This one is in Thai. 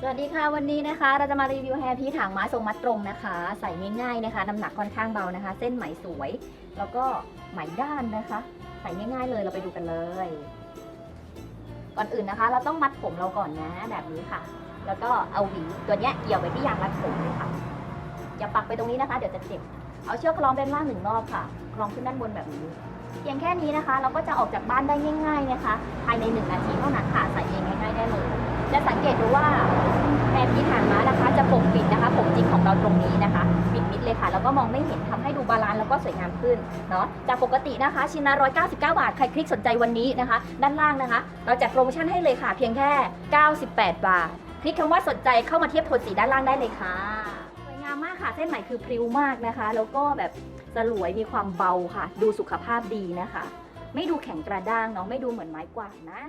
สวัสดีค่ะวันนี้นะคะ เราจะมารีวิวแฮร์พีทางไม้ทรงมัดตรงนะคะ ใส่ง่ายๆนะคะน้ำหนักค่อนข้างเบานะคะ เส้นไหมสวย แล้วก็ไหมด้านนะคะ ใส่ง่ายๆเลยเราไปดูกันเลย ก่อนอื่นนะคะ เราต้องมัดผมเราก่อนนะแบบนี้ค่ะ แล้วก็เอาหวีตัวเนี้ยเกี่ยวไปที่ยางรัดผมเลยค่ะอย่าปักไปตรงนี้นะคะเดี๋ยวจะเจ็บเอาเชือกคล้องด้านล่างหนึ่งรอบค่ะคล้องขึ้นด้านบนแบบนี้เพียงแค่นี้นะคะ เราก็จะออกจากบ้านได้ง่าย ๆนะคะ ภายในหนึ่งนาทีเท่านั้นค่ะใส่เองง่ายๆได้เลยจะสังเกตดูว่า ตรงนี้นะคะปิดมิดเลยค่ะ แล้วก็มองไม่เห็นทำให้ดูบาลานซ์แล้วก็สวยงามขึ้นเนาะจากปกตินะคะ ชิ้นละ199 บาท ใครคลิกสนใจวันนี้นะคะ ด้านล่างนะคะ เราจัดโปรโมชั่นให้เลยค่ะ เพียงแค่ 98 บาท คลิกคำว่าสนใจเข้ามาเทียบโทนสีด้านล่างได้เลยค่ะสวยงามมากค่ะเส้นไหมคือพริ้วมากนะคะ แล้วก็แบบสลวยมีความเบาค่ะ ดูสุขภาพดีนะคะ ไม่ดูแข็งกระด้างเนาะไม่ดูเหมือนไม้กวาดนะ